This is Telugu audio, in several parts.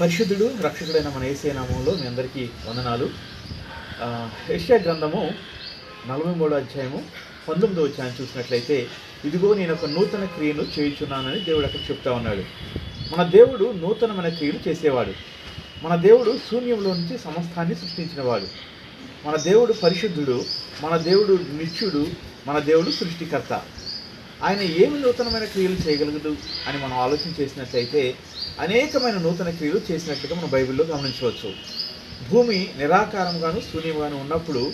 పరిశుద్ధుడు రక్షకుడైన మన ఏసే నామంలో మీ అందరికీ వందనాలు. ఆ, గ్రంథము నలభై మూడో అధ్యాయము పంతొమ్మిదో అధ్యాయం చూసినట్లయితే ఇదిగో నేను ఒక నూతన క్రియను చేయుచున్నానని దేవుడు అక్కడ చెప్తా ఉన్నాడు. మన దేవుడు నూతనమైన క్రియలు చేసేవాడు. మన దేవుడు శూన్యంలో నుంచి సమస్తాన్ని సృష్టించినవాడు. మన దేవుడు పరిశుద్ధుడు మన దేవుడు నిత్యుడు మన దేవుడు సృష్టికర్త. ఆయన ఏమి నూతనమైన క్రియలు చేయగలగదు అని మనం ఆలోచన చేసినట్లయితే అనేకమైన నూతన క్రియలు చేసినట్లుగా మనం బైబిల్లో గమనించవచ్చు. భూమి నిరాకారంగాను శూన్యంగాను ఉన్నప్పుడు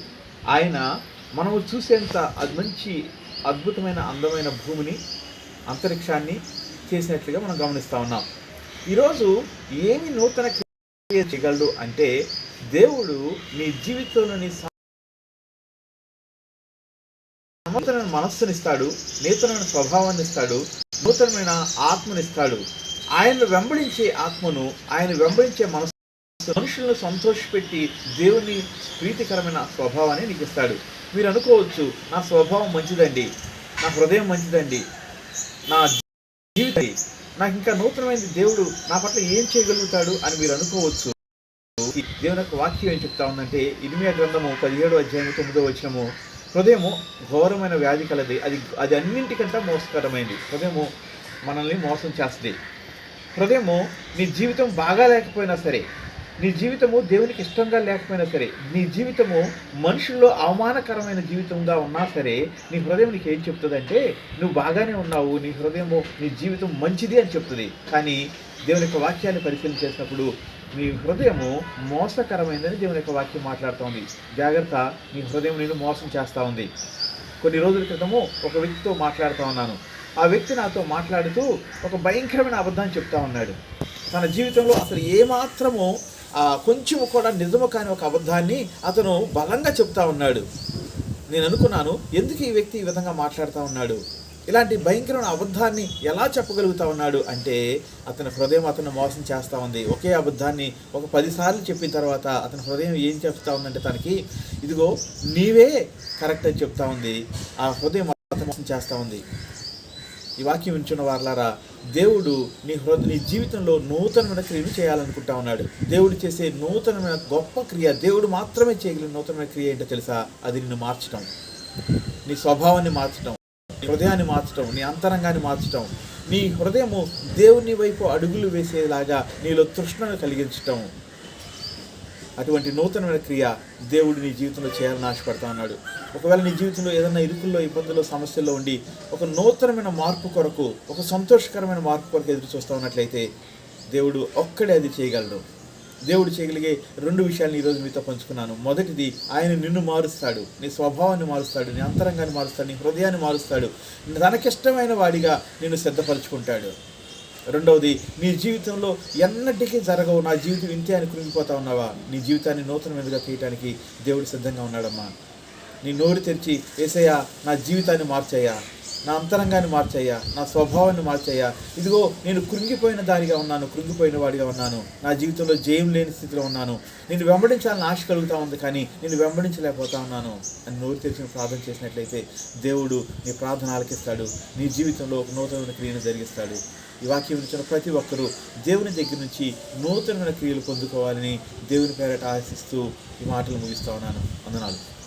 ఆయన మనము చూసేంత అది మంచి అద్భుతమైన అందమైన భూమిని అంతరిక్షాన్ని చేసినట్లుగా మనం గమనిస్తూ ఉన్నాం. ఈరోజు ఏమి నూతన క్రియ చేయగలడు అంటే దేవుడు నీ జీవితంలోని నూతనమైన మనస్సునిస్తాడు నూతనమైన స్వభావాన్ని ఇస్తాడు నూతనమైన ఆత్మనిస్తాడు. ఆయన వెంబడించే ఆత్మను ఆయన వెంబడించే మనస్సు మనుషులను సంతోషపెట్టి దేవుని ప్రీతికరమైన స్వభావాన్ని నీకు ఇస్తాడు మీరు అనుకోవచ్చు నా స్వభావం మంచిదండి నా హృదయం మంచిదండి నా జీవితం నాకు ఇంకా నూతనమైన దేవుడు నా పట్ల ఏం చేయగలుగుతాడు అని మీరు అనుకోవచ్చు. దేవుని యొక్క వాక్యం ఏం చెప్తా ఉందంటే ఇనిమియా గ్రంథము పదిహేడు అధ్యాయం తొమ్మిదో వచ్చినము హృదయము ఘోరమైన వ్యాధి కలది. అది అది అన్నింటికంటే మోసకరమైంది. హృదయము మనల్ని మోసం చేస్తుంది. హృదయము నీ జీవితం బాగా లేకపోయినా సరే నీ జీవితము దేవునికి ఇష్టంగా లేకపోయినా సరే నీ జీవితము మనుషుల్లో అవమానకరమైన జీవితంగా ఉన్నా సరే నీ హృదయం నీకు ఏం చెప్తుందంటే నువ్వు బాగానే ఉన్నావు నీ హృదయము నీ జీవితం మంచిది అని చెప్తుంది. కానీ దేవుని యొక్క వాక్యాన్ని పరిశీలన చేసినప్పుడు నీ హృదయము మోసకరమైందని దేవుని యొక్క వాక్యం మాట్లాడుతూ ఉంది. జాగ్రత్త నీ హృదయం నేను మోసం చేస్తూ ఉంది. కొన్ని రోజుల క్రితము ఒక వ్యక్తితో మాట్లాడుతూ ఉన్నాను. ఆ వ్యక్తి నాతో మాట్లాడుతూ ఒక భయంకరమైన అబద్ధాన్ని చెప్తా ఉన్నాడు. తన జీవితంలో అసలు ఏమాత్రము కొంచెం కూడా నిజము కాని ఒక అబద్ధాన్ని అతను బలంగా చెప్తా ఉన్నాడు. నేను అనుకున్నాను ఎందుకు ఈ వ్యక్తి ఈ విధంగా మాట్లాడుతూ ఉన్నాడు? ఇలాంటి భయంకరమైన అబద్ధాన్ని ఎలా చెప్పగలుగుతా ఉన్నాడు అంటే అతని హృదయం అతను మోసం చేస్తూ ఉంది. ఒకే అబద్ధాన్ని ఒక పదిసార్లు చెప్పిన తర్వాత అతని హృదయం ఏం చెప్తా ఉందంటే తనకి ఇదిగో నీవే కరెక్ట్ అని చెప్తా ఉంది. ఆ హృదయం అతను మోసం చేస్తూ ఉంది. ఈ వాక్యం ఉంచున్న వారలారా దేవుడు నీ హృదయ నీ జీవితంలో నూతనమైన క్రియను చేయాలనుకుంటా ఉన్నాడు. దేవుడు చేసే నూతనమైన గొప్ప క్రియ దేవుడు మాత్రమే చేయగలిగిన నూతనమైన క్రియ ఏంటో తెలుసా? అది నిన్ను మార్చడం నీ స్వభావాన్ని మార్చడం నీ హృదయాన్ని మార్చడం నీ అంతరంగాన్ని మార్చడం నీ హృదయము దేవుని వైపు అడుగులు వేసేలాగా నీలో తృష్ణను కలిగించటం. అటువంటి నూతనమైన క్రియ దేవుడు నీ జీవితంలో చేయాలని ఆశపడతా ఉన్నాడు. ఒకవేళ నీ జీవితంలో ఏదైనా ఇరుకుల్లో ఇబ్బందుల్లో సమస్యల్లో ఉండి ఒక నూతనమైన మార్పు కొరకు ఒక సంతోషకరమైన మార్పు కొరకు ఎదురు చూస్తూ ఉన్నట్లయితే దేవుడు ఒక్కడే అది చేయగలడు. దేవుడు చేయగలిగే రెండు విషయాలను ఈరోజు మీతో పంచుకున్నాను. మొదటిది ఆయన నిన్ను మారుస్తాడు. నీ స్వభావాన్ని మారుస్తాడు నీ అంతరంగాన్ని మారుస్తాడు నీ హృదయాన్ని మారుస్తాడు. తనకిష్టమైన వాడిగా నిన్ను సిద్ధపరచుకుంటాడు. రెండవది నీ జీవితంలో ఎన్నటికీ జరగవు. నా జీవితం ఇంతే అని కృంగిపోతా ఉన్నావా? నీ జీవితాన్ని నూతనమైనదిగా తీయటానికి దేవుడు సిద్ధంగా ఉన్నాడమ్మా. నీ నోరు తెరిచి ఏసయ్యా నా జీవితాన్ని మార్చయ్యా. నా అంతరంగాన్ని మార్చయ్యా. నా స్వభావాన్ని మార్చయ్యా. ఇదిగో నేను కృంగిపోయిన దానిగా ఉన్నాను కృంగిపోయిన వాడిగా ఉన్నాను. నా జీవితంలో జయం లేని స్థితిలో ఉన్నాను. నేను వెంబడించాలని ఆశ కలుగుతా ఉంది కానీ నేను వెంబడించలేకపోతా ఉన్నాను. అని నోరు తెరిచిన ప్రార్థన చేసినట్లయితే దేవుడు నీ ప్రార్థన ఆలకిస్తాడు. నీ జీవితంలో ఒక నూతనమైన క్రియను జరిగిస్తాడు. ఈ వాక్యం ఇచ్చిన ప్రతి ఒక్కరూ దేవుని దగ్గర నుంచి నూతనమైన క్రియలు పొందుకోవాలని దేవుని పేరట ఆశిస్తూ ఈ మాటలు ముగిస్తా ఉన్నాను. వందనాలు.